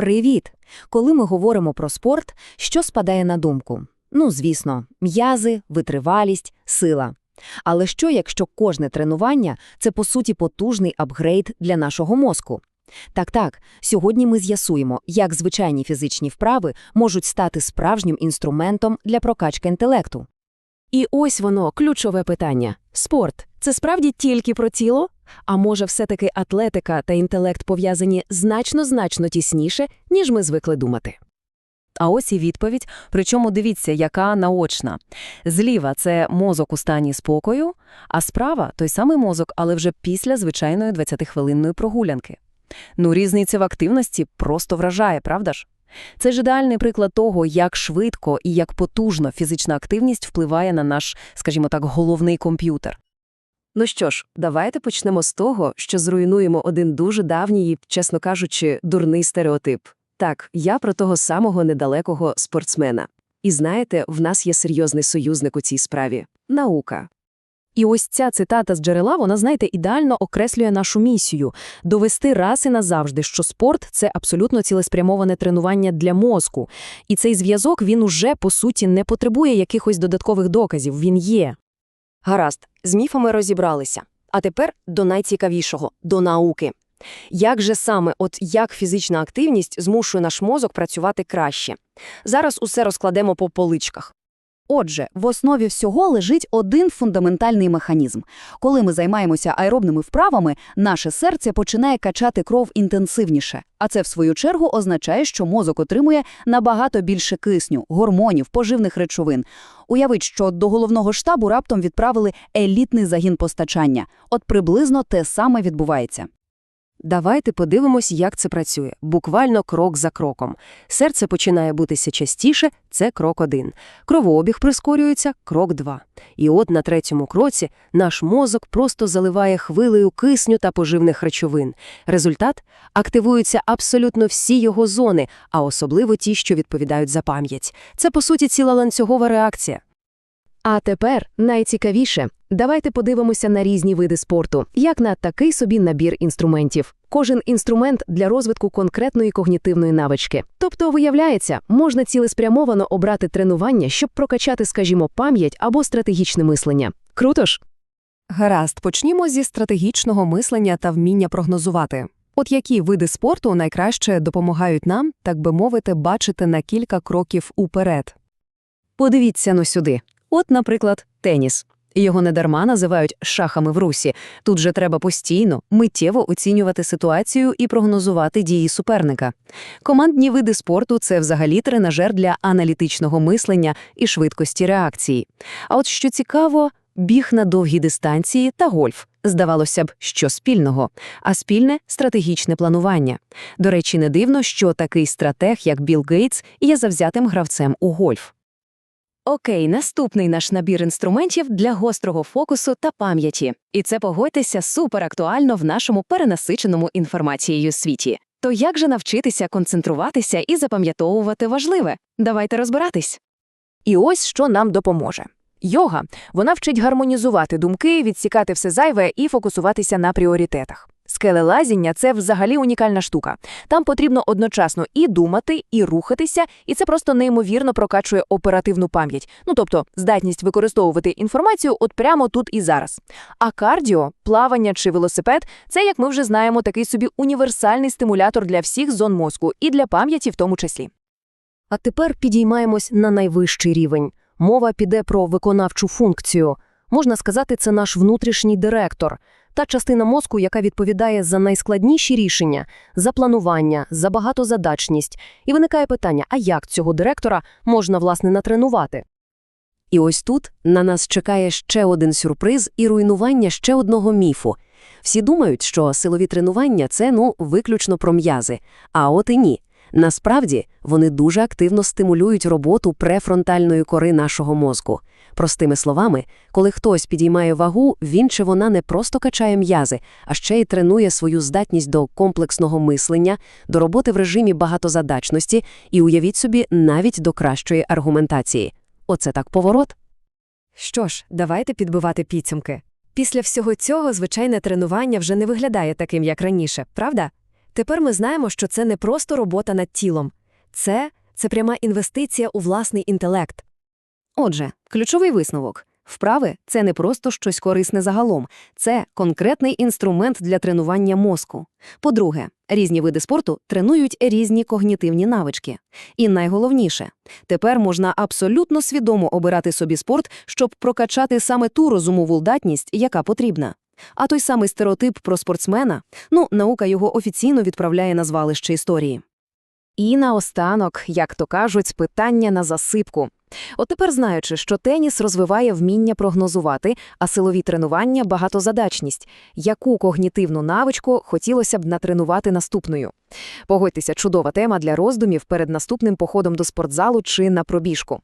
Привіт! Коли ми говоримо про спорт, що спадає на думку? Ну, звісно, м'язи, витривалість, сила. Але що, якщо кожне тренування – це, по суті, потужний апгрейд для нашого мозку? Так-так, сьогодні ми з'ясуємо, як звичайні фізичні вправи можуть стати справжнім інструментом для прокачки інтелекту. І ось воно, ключове питання. Спорт – це справді тільки про тіло? А може все-таки атлетика та інтелект пов'язані значно-значно тісніше, ніж ми звикли думати? А ось і відповідь, причому дивіться, яка наочна. Зліва – це мозок у стані спокою, а справа – той самий мозок, але вже після звичайної 20-хвилинної прогулянки. Ну, різниця в активності просто вражає, правда ж? Це ж ідеальний приклад того, як швидко і як потужно фізична активність впливає на наш, скажімо так, головний комп'ютер. Ну що ж, давайте почнемо з того, що зруйнуємо один дуже давній, і, чесно кажучи, дурний стереотип. Так, я про того самого недалекого спортсмена. І знаєте, в нас є серйозний союзник у цій справі – наука. І ось ця цитата з джерела, вона, знаєте, ідеально окреслює нашу місію – довести раз і назавжди, що спорт – це абсолютно цілеспрямоване тренування для мозку. І цей зв'язок, він уже, по суті, не потребує якихось додаткових доказів, він є. Гаразд, з міфами розібралися. А тепер до найцікавішого – до науки. Як же саме, от як фізична активність змушує наш мозок працювати краще? Зараз усе розкладемо по поличках. Отже, в основі всього лежить один фундаментальний механізм. Коли ми займаємося аеробними вправами, наше серце починає качати кров інтенсивніше, а це, в свою чергу, означає, що мозок отримує набагато більше кисню, гормонів, поживних речовин. Уявіть, що до головного штабу раптом відправили елітний загін постачання. От приблизно те саме відбувається. Давайте подивимось, як це працює. Буквально крок за кроком. Серце починає бутися частіше – це крок один. Кровообіг прискорюється – крок два. І от на третьому кроці наш мозок просто заливає хвилею кисню та поживних речовин. Результат – активуються абсолютно всі його зони, а особливо ті, що відповідають за пам'ять. Це, по суті, ціла ланцюгова реакція. А тепер найцікавіше. Давайте подивимося на різні види спорту, як на такий собі набір інструментів. Кожен інструмент для розвитку конкретної когнітивної навички. Тобто, виявляється, можна цілеспрямовано обрати тренування, щоб прокачати, скажімо, пам'ять або стратегічне мислення. Круто ж? Гаразд, почнімо зі стратегічного мислення та вміння прогнозувати. От які види спорту найкраще допомагають нам, так би мовити, бачити на кілька кроків уперед? Подивіться ну сюди. От, наприклад, теніс. Його недарма називають шахами в русі. Тут же треба постійно, миттєво оцінювати ситуацію і прогнозувати дії суперника. Командні види спорту це взагалі тренажер для аналітичного мислення і швидкості реакції. А от що цікаво, біг на довгі дистанції та гольф. Здавалося б, що спільного, а спільне стратегічне планування. До речі, не дивно, що такий стратег, як Білл Гейтс, є завзятим гравцем у гольф. Окей, наступний наш набір інструментів для гострого фокусу та пам'яті. І це, погодьтеся, супер актуально в нашому перенасиченому інформацією світі. То як же навчитися концентруватися і запам'ятовувати важливе? Давайте розбиратись. І ось що нам допоможе. Йога вона вчить гармонізувати думки, відсікати все зайве і фокусуватися на пріоритетах. Скелелазіння – це взагалі унікальна штука. Там потрібно одночасно і думати, і рухатися, і це просто неймовірно прокачує оперативну пам'ять. Ну тобто здатність використовувати інформацію от прямо тут і зараз. А кардіо, плавання чи велосипед це, як ми вже знаємо, такий собі універсальний стимулятор для всіх зон мозку і для пам'яті в тому числі. А тепер підіймаємось на найвищий рівень. Мова піде про виконавчу функцію. Можна сказати, це наш внутрішній директор, та частина мозку, яка відповідає за найскладніші рішення, за планування, за багатозадачність. І виникає питання: а як цього директора можна, власне, натренувати? І ось тут на нас чекає ще один сюрприз і руйнування ще одного міфу. Всі думають, що силові тренування це ну виключно про м'язи, а от і ні. Насправді вони дуже активно стимулюють роботу префронтальної кори нашого мозку. Простими словами, коли хтось підіймає вагу, він чи вона не просто качає м'язи, а ще й тренує свою здатність до комплексного мислення, до роботи в режимі багатозадачності і, уявіть собі, навіть до кращої аргументації. Оце так поворот. Що ж, давайте підбивати підсумки. Після всього цього звичайне тренування вже не виглядає таким, як раніше, правда? Тепер ми знаємо, що це не просто робота над тілом. Це, це пряма інвестиція у власний інтелект. Отже, ключовий висновок. Вправи – це не просто щось корисне загалом, це конкретний інструмент для тренування мозку. По-друге, різні види спорту тренують різні когнітивні навички. І найголовніше, тепер можна абсолютно свідомо обирати собі спорт, щоб прокачати саме ту розумову здатність, яка потрібна. А той самий стереотип про спортсмена, ну, наука його офіційно відправляє на звалище історії. І наостанок, як то кажуть, питання на засипку. От тепер знаючи, що теніс розвиває вміння прогнозувати, а силові тренування – багатозадачність, яку когнітивну навичку хотілося б натренувати наступною? Погодьтеся, чудова тема для роздумів перед наступним походом до спортзалу чи на пробіжку.